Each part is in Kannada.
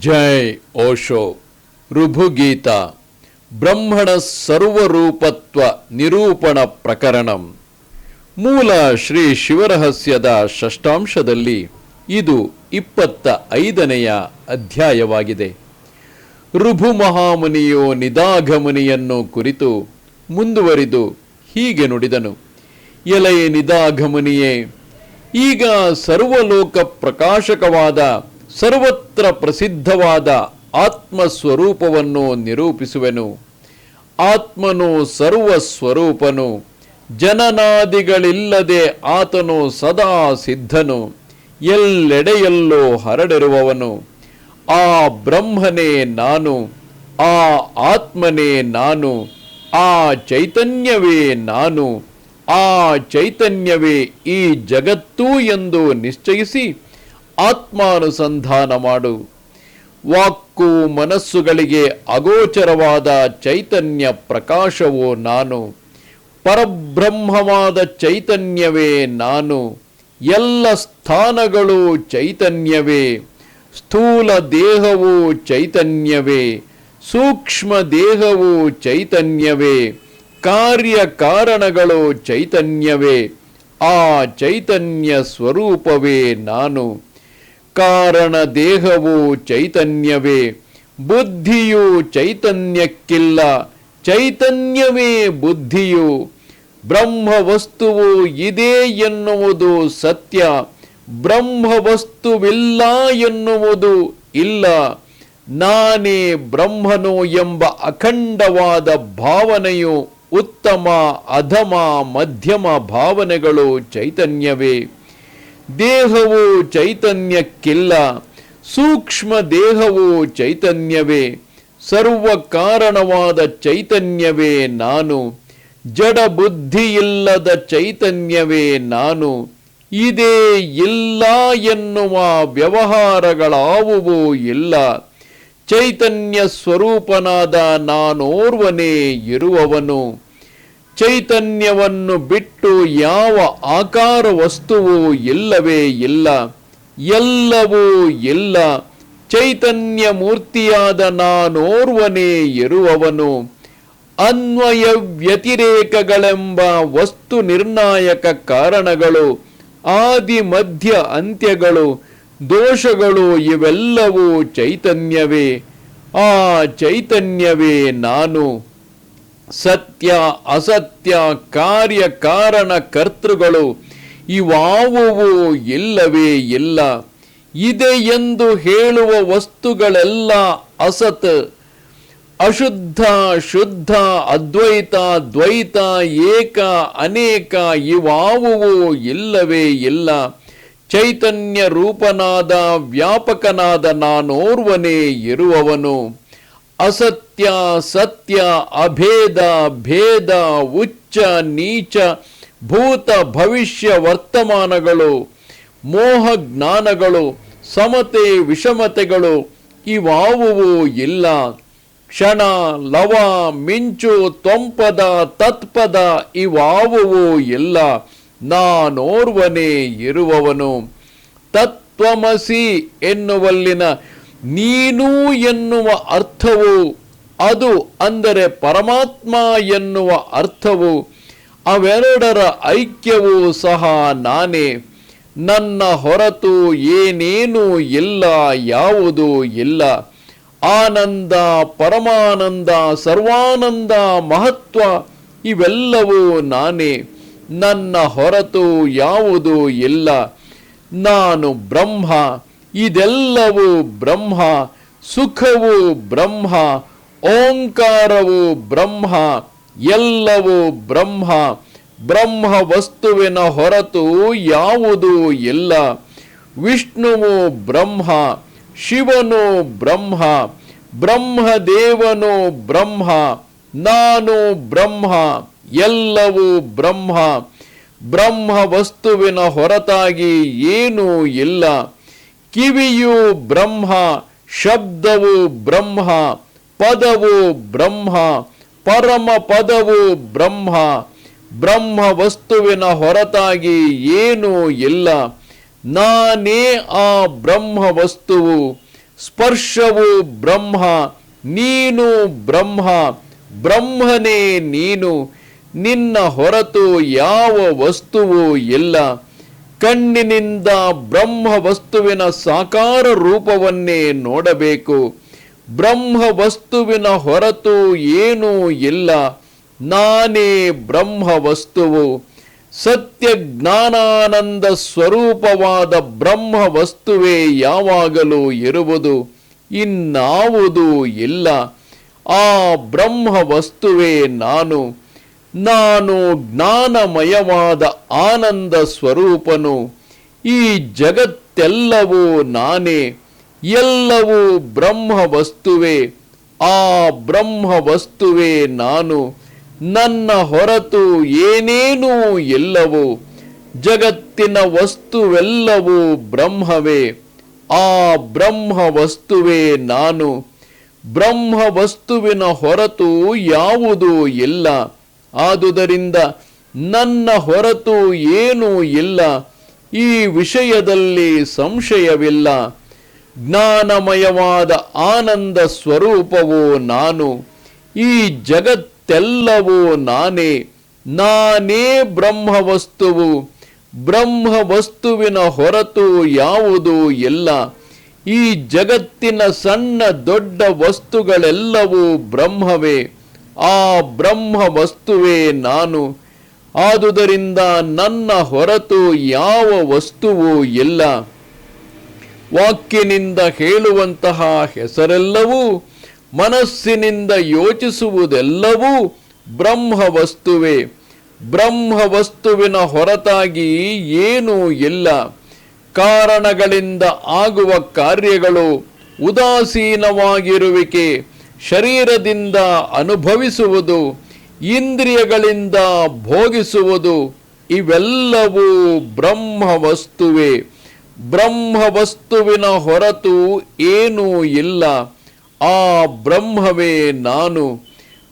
ಜೈ ಓಶೋ. ಋಭುಗೀತ. ಬ್ರಹ್ಮಣ ಸರ್ವರೂಪತ್ವ ನಿರೂಪಣ ಪ್ರಕರಣಂ. ಮೂಲ ಶ್ರೀ ಶಿವರಹಸ್ಯದ ಷಷ್ಟಾಂಶದಲ್ಲಿ ಇದು ಇಪ್ಪತ್ತ ಐದನೆಯ ಅಧ್ಯಾಯವಾಗಿದೆ. ಋಭು ಮಹಾಮುನಿಯು ನಿದಾಘಮುನಿಯನ್ನು ಕುರಿತು ಮುಂದುವರಿದು ಹೀಗೆ ನುಡಿದನು. ಎಲೆಯ ನಿದಾಘಮುನಿಯೇ, ಈಗ ಸರ್ವಲೋಕ ಪ್ರಕಾಶಕವಾದ ಸರ್ವತ್ರ ಪ್ರಸಿದ್ಧವಾದ ಆತ್ಮಸ್ವರೂಪವನ್ನು ನಿರೂಪಿಸುವೆನು. ಆತ್ಮನು ಸರ್ವಸ್ವರೂಪನು. ಜನನಾದಿಗಳಿಲ್ಲದೆ ಆತನು ಸದಾ ಸಿದ್ಧನು. ಎಲ್ಲೆಡೆಯಲ್ಲೋ ಹರಡಿರುವವನು. ಆ ಬ್ರಹ್ಮನೇ ನಾನು. ಆ ಆತ್ಮನೇ ನಾನು. ಆ ಚೈತನ್ಯವೇ ನಾನು. ಆ ಚೈತನ್ಯವೇ ಈ ಜಗತ್ತು ಎಂದು ನಿಶ್ಚಯಿಸಿ ಆತ್ಮಾನುಸಂಧಾನ ಮಾಡು. ವಾಕ್ಕು ಮನಸ್ಸುಗಳಿಗೆ ಅಗೋಚರವಾದ ಚೈತನ್ಯ ಪ್ರಕಾಶವೋ ನಾನು. ಪರಬ್ರಹ್ಮವಾದ ಚೈತನ್ಯವೇ ನಾನು. ಎಲ್ಲ ಸ್ಥಾನಗಳು ಚೈತನ್ಯವೇ. ಸ್ಥೂಲ ದೇಹವು ಚೈತನ್ಯವೇ. ಸೂಕ್ಷ್ಮ ದೇಹವು ಚೈತನ್ಯವೇ. ಕಾರ್ಯ ಕಾರಣಗಳು ಚೈತನ್ಯವೇ. ಆ ಚೈತನ್ಯ ಸ್ವರೂಪವೇ ನಾನು. ಕಾರಣ ದೇಹವು ಚೈತನ್ಯವೇ, ಬುದ್ಧಿಯು ಚೈತನ್ಯಕ್ಕಿಲ್ಲ, ಚೈತನ್ಯವೇ ಬುದ್ಧಿಯು, ಬ್ರಹ್ಮವಸ್ತುವು ಇದೆ ಎನ್ನುವುದು ಸತ್ಯ, ಬ್ರಹ್ಮವಸ್ತುವಿಲ್ಲ ಎನ್ನುವುದು ಇಲ್ಲ, ನಾನೇ ಬ್ರಹ್ಮನು ಎಂಬ ಅಖಂಡವಾದ ಭಾವನೆಯು ಉತ್ತಮ, ಅಧಮ, ಮಧ್ಯಮ ಭಾವನೆಗಳು ಚೈತನ್ಯವೇ. ದೇಹವು ಚೈತನ್ಯಕ್ಕಿಲ್ಲ. ಸೂಕ್ಷ್ಮ ದೇಹವು ಚೈತನ್ಯವೇ. ಸರ್ವ ಕಾರಣವಾದ ಚೈತನ್ಯವೇ ನಾನು. ಜಡ ಬುದ್ಧಿಯಿಲ್ಲದ ಚೈತನ್ಯವೇ ನಾನು. ಇದೇ ಇಲ್ಲ ಎನ್ನುವ ವ್ಯವಹಾರಗಳಾವುವು ಇಲ್ಲ. ಚೈತನ್ಯ ಸ್ವರೂಪನಾದ ನಾನೋರ್ವನೇ ಇರುವವನು. ಚೈತನ್ಯವನ್ನು ಬಿಟ್ಟು ಯಾವ ಆಕಾರ ವಸ್ತುವು ಇಲ್ಲವೇ ಇಲ್ಲ, ಎಲ್ಲವೂ ಇಲ್ಲ. ಚೈತನ್ಯ ಮೂರ್ತಿಯಾದ ನಾನೋರ್ವನೇ ಇರುವವನು. ಅನ್ವಯ ವ್ಯತಿರೇಕಗಳೆಂಬ ವಸ್ತು ನಿರ್ಣಾಯಕ ಕಾರಣಗಳು, ಆದಿ ಮಧ್ಯ ಅಂತ್ಯಗಳು, ದೋಷಗಳು ಇವೆಲ್ಲವೂ ಚೈತನ್ಯವೇ. ಆ ಚೈತನ್ಯವೇ ನಾನು. ಸತ್ಯ, ಅಸತ್ಯ, ಕಾರ್ಯ, ಕಾರಣ, ಕರ್ತೃಗಳು ಇವಾವುವು ಇಲ್ಲವೇ ಇಲ್ಲ. ಇದೆ ಎಂದು ಹೇಳುವ ವಸ್ತುಗಳೆಲ್ಲ ಅಸತ್. ಅಶುದ್ಧ, ಶುದ್ಧ, ಅದ್ವೈತ, ದ್ವೈತ, ಏಕ, ಅನೇಕ ಇವಾವುವು ಇಲ್ಲವೇ ಇಲ್ಲ. ಚೈತನ್ಯ ರೂಪನಾದ, ವ್ಯಾಪಕನಾದ ನಾನೋರ್ವನೇ ಇರುವವನು. ಅಸತ್ಯ, ಸತ್ಯ, ಅಭೇದ, ಭೇದ, ಉಚ್ಚ, ನೀಚ, ಭೂತ, ಭವಿಷ್ಯ, ವರ್ತಮಾನಗಳು, ಮೋಹ ಜ್ಞಾನಗಳು, ಸಮತೆ, ವಿಷಮತೆಗಳು ಇವಾವುವು ಇಲ್ಲ. ಕ್ಷಣ, ಲವ, ಮಿಂಚು, ತ್ವಂಪದ, ತತ್ಪದ ಇವಾವುವು ಇಲ್ಲ. ನಾನೋರ್ವನೇ ಇರುವವನು. ತತ್ವಮಸಿ ಎನ್ನುವಲ್ಲಿನ ನೀನು ಎನ್ನುವ ಅರ್ಥವು ಅದು ಅಂದರೆ ಪರಮಾತ್ಮ ಎನ್ನುವ ಅರ್ಥವು, ಅವೆರಡರ ಐಕ್ಯವೂ ಸಹ ನಾನೇ. ನನ್ನ ಹೊರತು ಏನೇನೂ ಇಲ್ಲ, ಯಾವುದೂ ಇಲ್ಲ. ಆನಂದ, ಪರಮಾನಂದ, ಸರ್ವಾನಂದ, ಮಹತ್ವ ಇವೆಲ್ಲವೂ ನಾನೇ. ನನ್ನ ಹೊರತು ಯಾವುದು ಇಲ್ಲ. ನಾನು ಬ್ರಹ್ಮ ಇದೆಲ್ಲವೂ ಬ್ರಹ್ಮ, ಸುಖವು ಬ್ರಹ್ಮ, ಓಂಕಾರವು ಬ್ರಹ್ಮ, ಎಲ್ಲವೂ ಬ್ರಹ್ಮ. ಬ್ರಹ್ಮ ವಸ್ತುವಿನ ಹೊರತು ಯಾವುದೂ ಇಲ್ಲ. ವಿಷ್ಣುವು ಬ್ರಹ್ಮ, ಶಿವನು ಬ್ರಹ್ಮ, ಬ್ರಹ್ಮದೇವನು ಬ್ರಹ್ಮ, ನಾನು ಬ್ರಹ್ಮ, ಎಲ್ಲವೂ ಬ್ರಹ್ಮ. ಬ್ರಹ್ಮ ವಸ್ತುವಿನ ಹೊರತಾಗಿ ಏನೂ ಇಲ್ಲ. ಕಿವಿಯು ಬ್ರಹ್ಮ, ಶಬ್ದವು ಬ್ರಹ್ಮ, ಪದವು ಬ್ರಹ್ಮ, ಪರಮ ಪದವು ಬ್ರಹ್ಮ. ಬ್ರಹ್ಮ ವಸ್ತುವಿನ ಹೊರತಾಗಿ ಏನೂ ಇಲ್ಲ. ನಾನೇ ಆ ಬ್ರಹ್ಮ ವಸ್ತುವು ಸ್ಪರ್ಶವು ಬ್ರಹ್ಮ, ನೀನು ಬ್ರಹ್ಮ. ಬ್ರಹ್ಮನೇ ನೀನು. ನಿನ್ನ ಹೊರತು ಯಾವ ವಸ್ತುವು ಇಲ್ಲ. ಕಣ್ಣಿನಿಂದ ಬ್ರಹ್ಮ ವಸ್ತುವಿನ ಸಾಕಾರ ರೂಪವನ್ನೇ ನೋಡಬೇಕು. ಬ್ರಹ್ಮ ವಸ್ತುವಿನ ಹೊರತು ಏನೂ ಇಲ್ಲ. ನಾನೇ ಬ್ರಹ್ಮ ವಸ್ತುವು ಸತ್ಯ ಜ್ಞಾನಾನಂದ ಸ್ವರೂಪವಾದ ಬ್ರಹ್ಮ ವಸ್ತುವೇ ಯಾವಾಗಲೂ ಇರುವುದು. ಇನ್ನಾವುದೂ ಇಲ್ಲ. ಆ ಬ್ರಹ್ಮ ವಸ್ತುವೇ ನಾನು. ನಾನು ಜ್ಞಾನಮಯವಾದ ಆನಂದ ಸ್ವರೂಪನು. ಈ ಜಗತ್ತೆಲ್ಲವೂ ನಾನೇ, ಎಲ್ಲವೂ ಬ್ರಹ್ಮ ವಸ್ತುವೆ ಆ ಬ್ರಹ್ಮ ವಸ್ತುವೇ ನಾನು. ನನ್ನ ಹೊರತು ಏನೇನೂ ಎಲ್ಲವೂ, ಜಗತ್ತಿನ ವಸ್ತುವೆಲ್ಲವೂ ಬ್ರಹ್ಮವೇ, ಆ ಬ್ರಹ್ಮ ವಸ್ತುವೇ ನಾನು. ಬ್ರಹ್ಮ ವಸ್ತುವಿನ ಹೊರತು ಯಾವುದೂ ಇಲ್ಲ. ಆದುದರಿಂದ ನನ್ನ ಹೊರತು ಏನೂ ಇಲ್ಲ. ಈ ವಿಷಯದಲ್ಲಿ ಸಂಶಯವಿಲ್ಲ. ಜ್ಞಾನಮಯವಾದ ಆನಂದ ಸ್ವರೂಪವು ನಾನು. ಈ ಜಗತ್ತೆಲ್ಲವೂ ನಾನೇ. ನಾನೇ ಬ್ರಹ್ಮ ವಸ್ತುವು ಬ್ರಹ್ಮ ವಸ್ತುವಿನ ಹೊರತು ಯಾವುದೂ ಇಲ್ಲ. ಈ ಜಗತ್ತಿನ ಸಣ್ಣ ದೊಡ್ಡ ವಸ್ತುಗಳೆಲ್ಲವೂ ಬ್ರಹ್ಮವೇ. ಆ ಬ್ರಹ್ಮ ವಸ್ತುವೇ ನಾನು. ಆದುದರಿಂದ ನನ್ನ ಹೊರತು ಯಾವ ವಸ್ತುವೂ ಇಲ್ಲ. ವಾಕ್ಯನಿಂದ ಹೇಳುವಂತಹ ಹೆಸರೆಲ್ಲವೂ, ಮನಸ್ಸಿನಿಂದ ಯೋಚಿಸುವುದೆಲ್ಲವೂ ಬ್ರಹ್ಮ ವಸ್ತುವೇ ಬ್ರಹ್ಮ ವಸ್ತುವಿನ ಹೊರತಾಗಿ ಏನೂ ಇಲ್ಲ. ಕಾರಣಗಳಿಂದ ಆಗುವ ಕಾರ್ಯಗಳು ಉದಾಸೀನವಾಗಿರುವಿಕೆ. ಶರೀರದಿಂದ ಅನುಭವಿಸುವುದು, ಇಂದ್ರಿಯಗಳಿಂದ ಭೋಗಿಸುವುದು, ಇವೆಲ್ಲವೂ ಬ್ರಹ್ಮ ವಸ್ತುವೇ ಬ್ರಹ್ಮ ವಸ್ತುವಿನ ಹೊರತು ಏನೂ ಇಲ್ಲ. ಆ ಬ್ರಹ್ಮವೇ ನಾನು.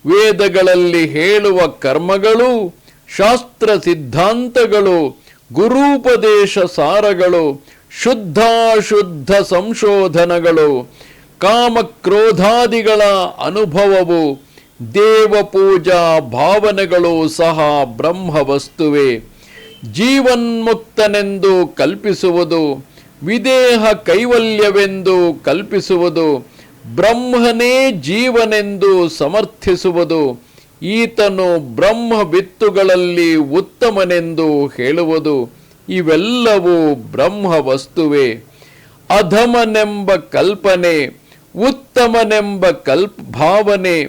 ವೇದಗಳಲ್ಲಿ ಹೇಳುವ ಕರ್ಮಗಳು, ಶಾಸ್ತ್ರ ಸಿದ್ಧಾಂತಗಳು, ಗುರೂಪದೇಶ ಸಾರಗಳು, ಶುದ್ಧಾಶುದ್ಧ ಸಂಶೋಧನಗಳು ಕಾಮಕ್ರೋಧಾದಿಗಳ ಅನುಭವವು ದೇವ ಪೂಜಾ ಭಾವನೆಗಳು ಸಹ ಬ್ರಹ್ಮ ವಸ್ತುವೇ ಜೀವನ್ಮುಕ್ತನೆಂದು ಕಲ್ಪಿಸುವುದು, ವಿದೇಹ ಕೈವಲ್ಯವೆಂದು ಕಲ್ಪಿಸುವುದು, ಬ್ರಹ್ಮನೇ ಜೀವನೆಂದು ಸಮರ್ಥಿಸುವುದು, ಈತನು ಬ್ರಹ್ಮ ಬಿತ್ತುಗಳಲ್ಲಿ ಉತ್ತಮನೆಂದು ಹೇಳುವುದು, ಇವೆಲ್ಲವೂ ಬ್ರಹ್ಮ ವಸ್ತುವೇ ಅಧಮನೆಂಬ ಕಲ್ಪನೆ ಉತ್ತಮನೆಂಬ ಕಲ್ಪ, ಭಾವನೆ,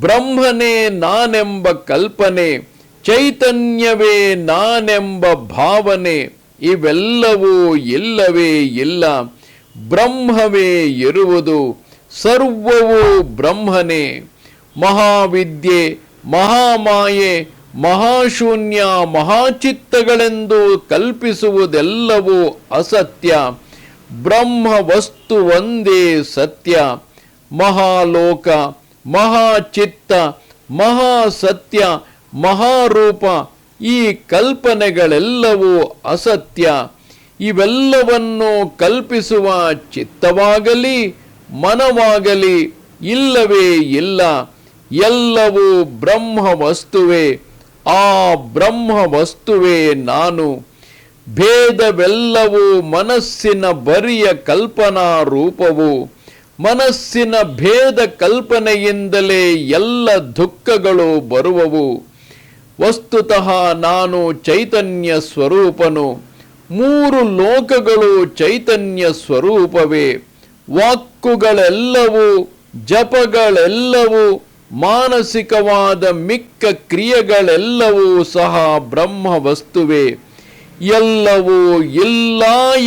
ಬ್ರಹ್ಮನೇ ನಾನೆಂಬ ಕಲ್ಪನೆ, ಚೈತನ್ಯವೇ ನಾನೆಂಬ ಭಾವನೆ, ಇವೆಲ್ಲವೂ ಇಲ್ಲವೇ ಇಲ್ಲ, ಬ್ರಹ್ಮವೇ ಇರುವುದು ಸರ್ವವೂ ಬ್ರಹ್ಮನೇ. ಮಹಾವಿದ್ಯೆ, ಮಹಾಮಾಯೆ, ಮಹಾಶೂನ್ಯ, ಮಹಾಚಿತ್ತಗಳೆಂದು ಕಲ್ಪಿಸುವುದೆಲ್ಲವೂ ಅಸತ್ಯ. ಬ್ರಹ್ಮ ವಸ್ತು ಒಂದೇ ಸತ್ಯ, ಮಹಾಲೋಕ, ಮಹಾಚಿತ್ತ, ಮಹಾಸತ್ಯ, ಮಹಾರೂಪ, ಈ ಕಲ್ಪನೆಗಳೆಲ್ಲವೂ ಅಸತ್ಯ. ಇವೆಲ್ಲವನ್ನು ಕಲ್ಪಿಸುವ ಚಿತ್ತವಾಗಲಿ, ಮನವಾಗಲಿ ಇಲ್ಲವೇ ಇಲ್ಲ. ಎಲ್ಲವೂ ಬ್ರಹ್ಮ ವಸ್ತುವೇ ಆ ಬ್ರಹ್ಮ ವಸ್ತುವೇ ನಾನು. ಭೇದವೆಲ್ಲವೂ ಮನಸ್ಸಿನ ಬರಿಯ ಕಲ್ಪನಾ ರೂಪವು. ಮನಸ್ಸಿನ ಭೇದ ಕಲ್ಪನೆಯಿಂದಲೇ ಎಲ್ಲ ದುಃಖಗಳು ಬರುವವು. ವಸ್ತುತಃ ನಾನು ಚೈತನ್ಯ ಸ್ವರೂಪನು. ಮೂರು ಲೋಕಗಳು ಚೈತನ್ಯ ಸ್ವರೂಪವೇ. ವಾಕ್ಕುಗಳೆಲ್ಲವೂ, ಜಪಗಳೆಲ್ಲವೂ, ಮಾನಸಿಕವಾದ ಮಿಕ್ಕ ಕ್ರಿಯೆಗಳೆಲ್ಲವೂ ಸಹ ಬ್ರಹ್ಮ ವಸ್ತುವೇ ಎಲ್ಲವೂ ಇಲ್ಲ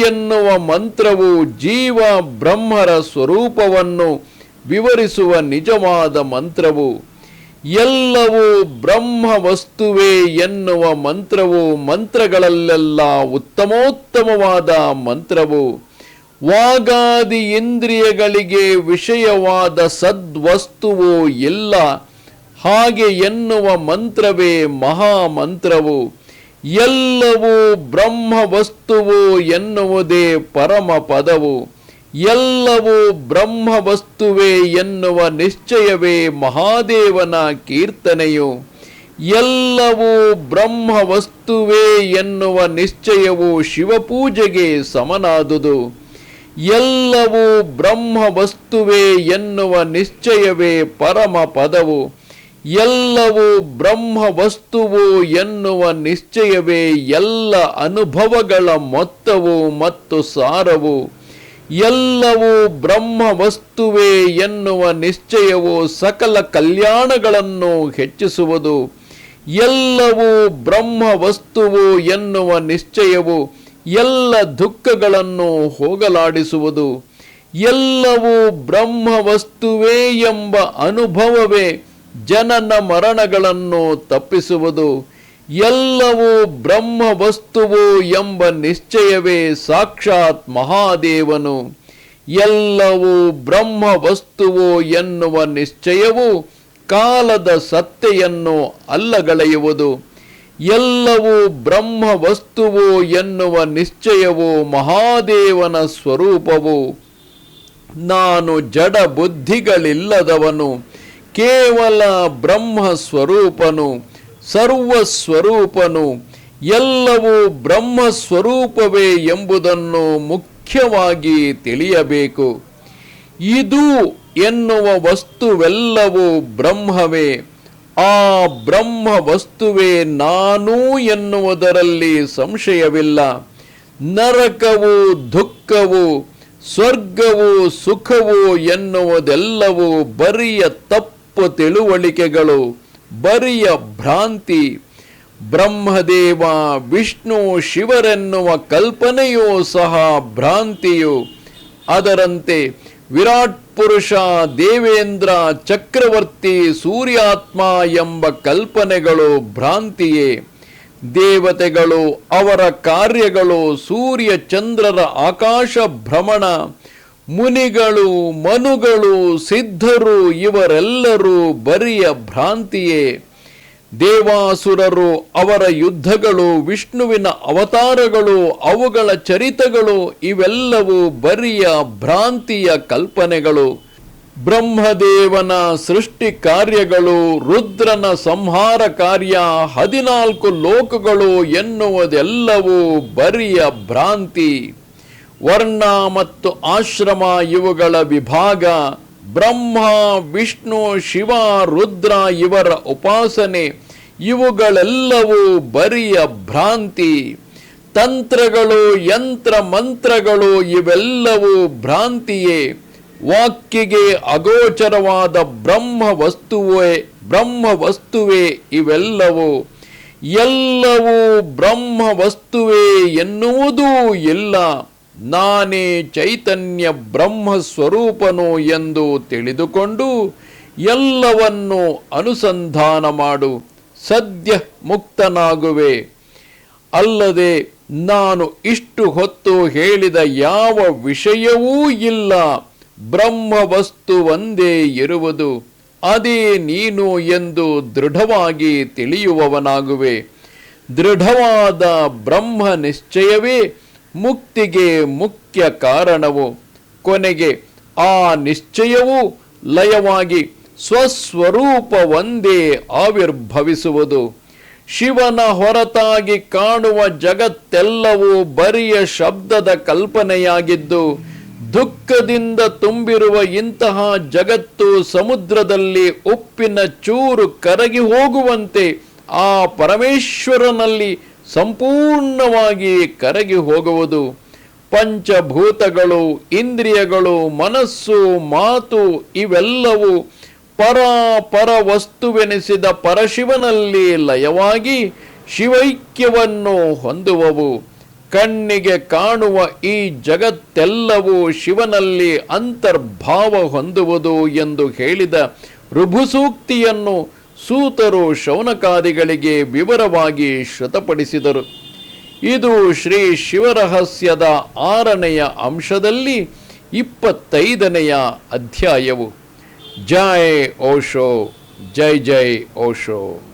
ಎನ್ನುವ ಮಂತ್ರವು ಜೀವ ಬ್ರಹ್ಮರ ಸ್ವರೂಪವನ್ನು ವಿವರಿಸುವ ನಿಜವಾದ ಮಂತ್ರವು. ಎಲ್ಲವೂ ಬ್ರಹ್ಮ ವಸ್ತುವೇ ಎನ್ನುವ ಮಂತ್ರವು ಮಂತ್ರಗಳಲ್ಲೆಲ್ಲ ಉತ್ತಮೋತ್ತಮವಾದ ಮಂತ್ರವು. ವಾಗಾದಿ ಇಂದ್ರಿಯಗಳಿಗೆ ವಿಷಯವಾದ ಸದ್ವಸ್ತುವು ಇಲ್ಲ. ಹಾಗೆ ಎನ್ನುವ ಮಂತ್ರವೇ ಮಹಾಮಂತ್ರವು. ಎಲ್ಲವೂ ಬ್ರಹ್ಮ ವಸ್ತುವು ಎನ್ನುವುದೇ ಪರಮ ಪದವು. ಎಲ್ಲವೂ ಬ್ರಹ್ಮ ವಸ್ತುವೆ ಎನ್ನುವ ನಿಶ್ಚಯವೇ ಮಹಾದೇವನ ಕೀರ್ತನೆಯು. ಎಲ್ಲವೂ ಬ್ರಹ್ಮ ವಸ್ತುವೇ ಎನ್ನುವ ನಿಶ್ಚಯವು ಶಿವಪೂಜೆಗೆ ಸಮನಾದುದು. ಎಲ್ಲವೂ ಬ್ರಹ್ಮ ವಸ್ತುವೇ ಎನ್ನುವ ನಿಶ್ಚಯವೇ ಪರಮ ಪದವು. ಎಲ್ಲವೂ ಬ್ರಹ್ಮ ವಸ್ತುವು ಎನ್ನುವ ನಿಶ್ಚಯವೇ ಎಲ್ಲ ಅನುಭವಗಳ ಮೊತ್ತವು ಮತ್ತು ಸಾರವು. ಎಲ್ಲವೂ ಬ್ರಹ್ಮ ವಸ್ತುವೇ ಎನ್ನುವ ನಿಶ್ಚಯವು ಸಕಲ ಕಲ್ಯಾಣಗಳನ್ನು ಹೆಚ್ಚಿಸುವುದು. ಎಲ್ಲವೂ ಬ್ರಹ್ಮ ವಸ್ತುವು ಎನ್ನುವ ನಿಶ್ಚಯವು ಎಲ್ಲ ದುಃಖಗಳನ್ನು ಹೋಗಲಾಡಿಸುವುದು. ಎಲ್ಲವೂ ಬ್ರಹ್ಮ ವಸ್ತುವೇ ಎಂಬ ಅನುಭವವೇ ಜನನ ಮರಣಗಳನ್ನು ತಪ್ಪಿಸುವುದು ಎಲ್ಲವೂ ಬ್ರಹ್ಮ ವಸ್ತುವು ಎಂಬ ನಿಶ್ಚಯವೇ ಸಾಕ್ಷಾತ್ ಮಹಾದೇವನು. ಎಲ್ಲವೂ ಬ್ರಹ್ಮ ವಸ್ತುವು ಎನ್ನುವ ನಿಶ್ಚಯವು ಕಾಲದ ಸತ್ತೆಯನ್ನು ಅಲ್ಲಗಳೆಯುವುದು. ಎಲ್ಲವೂ ಬ್ರಹ್ಮ ವಸ್ತುವು ಎನ್ನುವ ನಿಶ್ಚಯವು ಮಹಾದೇವನ ಸ್ವರೂಪವು. ನಾನು ಜಡ ಬುದ್ಧಿಗಳಿಲ್ಲದವನು. ಕೇವಲ ಬ್ರಹ್ಮ ಸ್ವರೂಪನು ಸರ್ವಸ್ವರೂಪನು ಎಲ್ಲವೂ ಬ್ರಹ್ಮ ಸ್ವರೂಪವೇ ಎಂಬುದನ್ನು ಮುಖ್ಯವಾಗಿ ತಿಳಿಯಬೇಕು. ಇದು ಎನ್ನುವ ವಸ್ತುವೆಲ್ಲವೂ ಬ್ರಹ್ಮವೇ. ಆ ಬ್ರಹ್ಮ ವಸ್ತುವೇ ನಾನು ಎನ್ನುವುದರಲ್ಲಿ ಸಂಶಯವಿಲ್ಲ. ನರಕವು ದುಃಖವು, ಸ್ವರ್ಗವು ಸುಖವು ಎನ್ನುವುದೆಲ್ಲವೂ ಬರಿಯ ತಪ್ಪು ತಿಳುವಳಿಕೆಗಳು, ಬರಿಯ ಭ್ರಾಂತಿ, ಬ್ರಹ್ಮದೇವ, ವಿಷ್ಣು, ಶಿವರೆನ್ನುವ ಕಲ್ಪನೆಯೂ ಸಹ ಭ್ರಾಂತಿಯು. ಅದರಂತೆ ವಿರಾಟ್ ಪುರುಷ, ದೇವೇಂದ್ರ ಚಕ್ರವರ್ತಿ, ಸೂರ್ಯಾತ್ಮ ಎಂಬ ಕಲ್ಪನೆಗಳು ಭ್ರಾಂತಿಯೇ. ದೇವತೆಗಳು ಅವರ ಕಾರ್ಯಗಳು ಸೂರ್ಯ ಚಂದ್ರರ ಆಕಾಶ ಭ್ರಮಣ. ಮುನಿಗಳು, ಮನುಗಳು, ಸಿದ್ಧರು ಇವರೆಲ್ಲರೂ ಬರಿಯ ಭ್ರಾಂತಿಯೇ. ದೇವಾಸುರರು ಅವರ ಯುದ್ಧಗಳು, ವಿಷ್ಣುವಿನ ಅವತಾರಗಳು, ಅವುಗಳ ಚರಿತಗಳು ಇವೆಲ್ಲವೂ ಬರಿಯ ಭ್ರಾಂತಿಯ ಕಲ್ಪನೆಗಳು. ಬ್ರಹ್ಮದೇವನ ಸೃಷ್ಟಿ ಕಾರ್ಯಗಳು, ರುದ್ರನ ಸಂಹಾರ ಕಾರ್ಯ, ಹದಿನಾಲ್ಕು ಲೋಕಗಳು ಎನ್ನುವುದೆಲ್ಲವೂ ಬರಿಯ ಭ್ರಾಂತಿ. ವರ್ಣ ಮತ್ತು ಆಶ್ರಮ ಇವುಗಳ ವಿಭಾಗ, ಬ್ರಹ್ಮ, ವಿಷ್ಣು, ಶಿವ, ರುದ್ರ ಇವರ ಉಪಾಸನೆ, ಇವುಗಳೆಲ್ಲವೂ ಬರಿಯ ಭ್ರಾಂತಿ. ತಂತ್ರಗಳು, ಯಂತ್ರ ಮಂತ್ರಗಳು ಇವೆಲ್ಲವೂ ಭ್ರಾಂತಿಯೇ. ವಾಕ್ಯಗೆ ಅಗೋಚರವಾದ ಬ್ರಹ್ಮ ವಸ್ತುವೇ ಬ್ರಹ್ಮ ವಸ್ತುವೇ ಇವೆಲ್ಲವೂ. ಎಲ್ಲವೂ ಬ್ರಹ್ಮ ವಸ್ತುವೇ ಎನ್ನುವುದೂ ಇಲ್ಲ. ನಾನೇ ಚೈತನ್ಯ ಬ್ರಹ್ಮ ಸ್ವರೂಪನು ಎಂದು ತಿಳಿದುಕೊಂಡು ಎಲ್ಲವನ್ನು ಅನುಸಂಧಾನ ಮಾಡು, ಸದ್ಯ ಮುಕ್ತನಾಗುವೆ. ಅಲ್ಲದೆ ನಾನು ಇಷ್ಟು ಹೊತ್ತು ಹೇಳಿದ ಯಾವ ವಿಷಯವೂ ಇಲ್ಲ ಬ್ರಹ್ಮ ವಸ್ತು ಒಂದೇ ಇರುವುದು, ಅದೇ ನೀನು ಎಂದು ದೃಢವಾಗಿ ತಿಳಿಯುವವನಾಗುವೆ. ದೃಢವಾದ ಬ್ರಹ್ಮ ನಿಶ್ಚಯವೇ ಮುಕ್ತಿಗೆ ಮುಖ್ಯ ಕಾರಣವು ಕೊನೆಗೆ ಆ ನಿಶ್ಚಯವೂ ಲಯವಾಗಿ ಸ್ವಸ್ವರೂಪ ಒಂದೇ ಆವಿರ್ಭವಿಸುವುದು. ಶಿವನ ಹೊರತಾಗಿ ಕಾಣುವ ಜಗತ್ತೆಲ್ಲವೂ ಬರಿಯ ಶಬ್ದದ ಕಲ್ಪನೆಯಾಗಿದ್ದು, ದುಃಖದಿಂದ ತುಂಬಿರುವ ಇಂತಹ ಜಗತ್ತು ಸಮುದ್ರದಲ್ಲಿ ಉಪ್ಪಿನ ಚೂರು ಕರಗಿ ಹೋಗುವಂತೆ ಆ ಪರಮೇಶ್ವರನಲ್ಲಿ ಸಂಪೂರ್ಣವಾಗಿ ಕರಗಿ ಹೋಗುವುದು. ಪಂಚಭೂತಗಳು, ಇಂದ್ರಿಯಗಳು, ಮನಸ್ಸು, ಮಾತು ಇವೆಲ್ಲವೂ ಪರ ಪರ ವಸ್ತುವೆನಿಸಿದ ಪರಶಿವನಲ್ಲಿ ಲಯವಾಗಿ ಶಿವೈಕ್ಯವನ್ನು ಹೊಂದುವವು. ಕಣ್ಣಿಗೆ ಕಾಣುವ ಈ ಜಗತ್ತೆಲ್ಲವೂ ಶಿವನಲ್ಲಿ ಅಂತರ್ಭಾವ ಹೊಂದುವುದು ಎಂದು ಹೇಳಿದ ಋಭುಸೂಕ್ತಿಯನ್ನು ಸೂತರು ಶೌನಕಾದಿಗಳಿಗೆ ವಿವರವಾಗಿ ಶ್ರುತಪಡಿಸಿದರು ಇದು ಶ್ರೀ ಶಿವರಹಸ್ಯದ ಆರನೆಯ ಅಂಶದಲ್ಲಿ ಇಪ್ಪತ್ತೈದನೆಯ ಅಧ್ಯಾಯವು. ಜಯ ಓಶೋ, ಜೈ ಜೈ ಓಶೋ.